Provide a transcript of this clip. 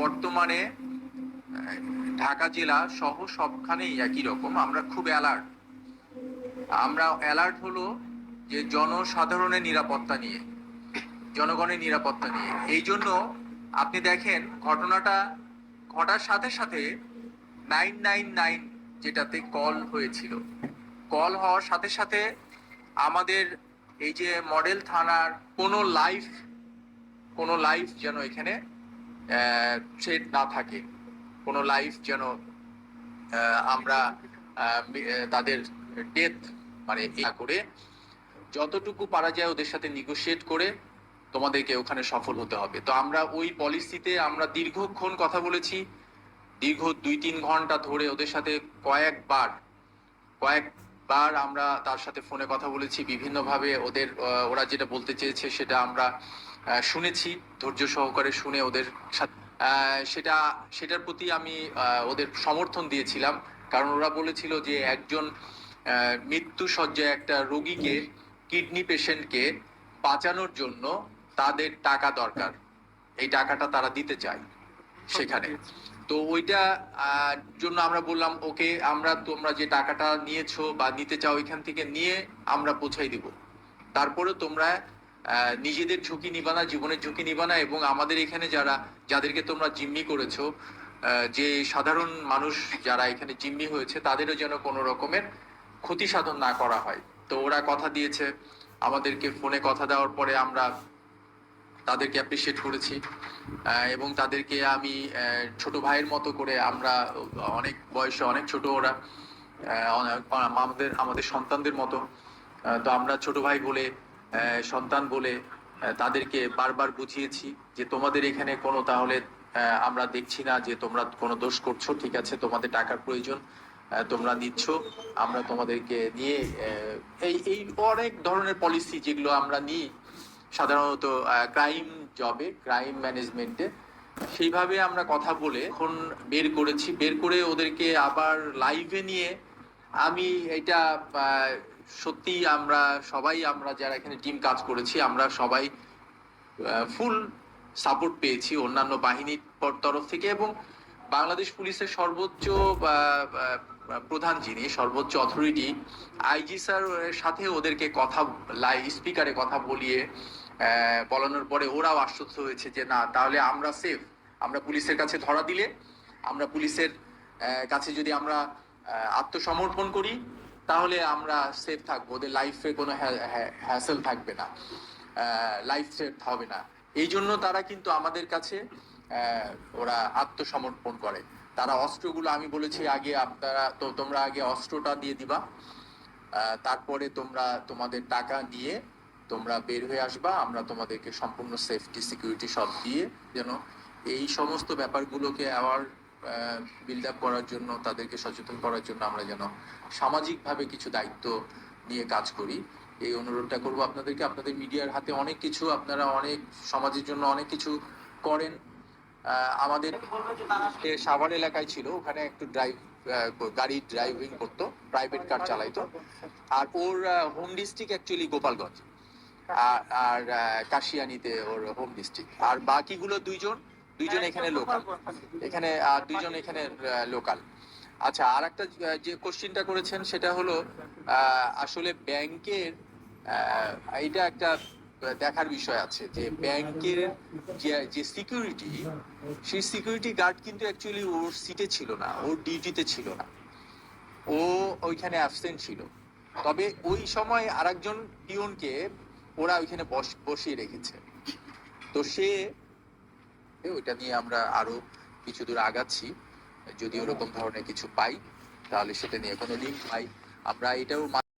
বর্তমানে ঢাকা জেলা সহ সবখানেই একই রকম। আমরা খুব অ্যালার্ট আমরা অ্যালার্ট হলো যে জনসাধারণের নিরাপত্তা নিয়ে, জনগণের নিরাপত্তা নিয়ে। এই জন্য আপনি দেখেন, ঘটনাটা ঘটার সাথে সাথে নাইন নাইন নাইন যেটাতে কল হয়েছিল। কল হওয়ার সাথে সাথে আমাদের এই যে মডেল থানার কোনো লাইফ কোনো লাইফ যেন এখানে থ্রেড না থাকে। কোনো লাইফ যেন আমরা তাদের ডেথ মানে ইয়া করে, যতটুকু পারা যায় ওদের সাথে নিগোশিয়েট করে তোমাদেরকে ওখানে সফল হতে হবে। তো আমরা ওই পলিসিতে আমরা দীর্ঘক্ষণ কথা বলেছি। দীর্ঘ দুই তিন ঘণ্টা ধরে ওদের সাথে কয়েকবার কয়েকবার আমরা তার সাথে ফোনে কথা বলেছি। বিভিন্নভাবে ওদের ওরা যেটা বলতে চেয়েছে সেটা আমরা শুনেছি, ধৈর্য সহকারে শুনে ওদের সেটা, সেটার প্রতি আমি ওদের সমর্থন দিয়েছিলাম। কারণ ওরা বলেছিল যে একজন মৃত্যু সজ্জায় একটা রোগীকে, কিডনি পেশেন্টকে বাঁচানোর জন্য তাদের টাকা দরকার। এই টাকাটা তারা দিতে চায় সেখানে। তো ওইটা জন্য আমরা বললাম, ওকে, আমরা তোমরা যে টাকাটা নিয়েছো বা নিতে চাও এখান থেকে নিয়ে আমরা পৌঁছাই দিব। তারপরে তোমরা নিজেদের ঝুঁকি নিবা না জীবনের ঝুঁকি নিবা না এবং আমাদের এখানে যারা, যাদেরকে তোমরা জিম্মি করেছ যে সাধারণ মানুষ যারা এখানে জিম্মি হয়েছে, তাদেরও যেন কোনো রকমের ক্ষতি সাধন না করা হয়। তো ওরা কথা দিয়েছে, আমাদেরকে ফোনে কথা দেওয়ার পরে আমরা তাদেরকে অ্যাপ্রিসিয়েট করেছি। এবং তাদেরকে আমি ছোট ভাইয়ের মতো করে আমরা অনেক বয়সে অনেক ছোট ওরা আমাদের আমাদের সন্তানদের মতো। তো আমরা ছোট ভাই বলে সন্তান বলে তাদেরকে বারবার বুঝিয়েছি যে তোমাদের এখানে কোনো তাহলে আমরা দেখছি না যে তোমরা কোনো দোষ করছ, ঠিক আছে, তোমাদের টাকার প্রয়োজন তোমরা নিচ্ছ, আমরা তোমাদেরকে নিয়ে এই এই অনেক ধরনের পলিসি যেগুলো আমরা নিই, সাধারণত ক্রাইম জবে ক্রাইম ম্যানেজমেন্টে সেইভাবে আমরা কথা বলে এখন বের করেছি, বের করে ওদেরকে আবার লাইভে নিয়ে আমি এটা সত্যি আমরা সবাই, আমরা যারা এখানে টিম কাজ করেছি, আমরা সবাই ফুল সাপোর্ট পেয়েছি অন্যান্য বাহিনীর তরফ থেকে এবং বাংলাদেশ পুলিশের সর্বোচ্চ প্রধান যিনি, সর্বোচ্চ অথরিটি আইজি স্যার সাথে ওদেরকে কথা, লাই স্পিকারে কথা বলিয়ে বলানোর পরে ওরাও আশ্বস্ত হয়েছে যে না, তাহলে আমরা সেফ আমরা পুলিশের কাছে ধরা দিলে, আমরা পুলিশের কাছে যদি আমরা আত্মসমর্পণ করি, তাহলে আমরা সেফ থাকব। ওদের লাইফে কোনো হ্যাসেল থাকবে না। লাইফ সেফ হবে না। এই জন্য তারা কিন্তু আমাদের কাছে ওরা আত্মসমর্পণ করে। তারা অস্ত্রগুলো, আমি বলেছি আগে, আপনারা তো, তোমরা আগে অস্ত্রটা দিয়ে দিবা। তারপরে তোমরা তোমাদের টাকা নিয়ে তোমরা বের হয়ে আসবা। আমরা তোমাদেরকে সম্পূর্ণ সেফটি সিকিউরিটি সব দিয়ে যেন এই সমস্ত ব্যাপারগুলোকে আবার বিল্ড আপ করার জন্য, তাদেরকে সচেতন করার জন্য আমরা যেন সামাজিকভাবে কিছু দায়িত্ব নিয়ে কাজ করি। এই অনুরোধটা করব আপনাদেরকে। আপনাদের মিডিয়ার হাতে অনেক কিছু, আপনারা অনেক, সমাজের জন্য অনেক কিছু করেন। আমাদের সাভার এলাকায় ছিল, ওখানে একটু ড্রাইভ গাড়ি ড্রাইভিং করতো প্রাইভেট কার চালাইতো। আর ওর হোম ডিস্ট্রিক্ট অ্যাকচুয়ালি গোপালগঞ্জ। আর কাশিয়ানিতে ওর হোম ডিস্ট্রিক্ট আর বাকিগুলো দুইজন দুইজন এখানে লোকাল এখানে আর দুইজন এখানে লোকাল আচ্ছা আর একটা যে কোশ্চিনটা করেছেন সেটা হলো আসলে ব্যাংকের এটা একটা দেখার বিষয় আছে যে ব্যাংকের যে সিকিউরিটি সেই সিকিউরিটি গার্ড কিন্তু অ্যাকচুয়ালি ওর সিটে ছিল না, ওর ডিউটিতে ছিল না। ও ওইখানে অ্যাবসেন্ট ছিল। তবে ওই সময় আরেকজন পিয়নকে ওরা ওইখানে বস- বসিয়ে রেখেছে। তো সে ওইটা নিয়ে আমরা আরও কিছু দূর আগাচ্ছি। যদি ওরকম ধরনের কিছু পাই, তাহলে সেটা নিয়ে কোনো লিঙ্ক পাই আমরা এটাও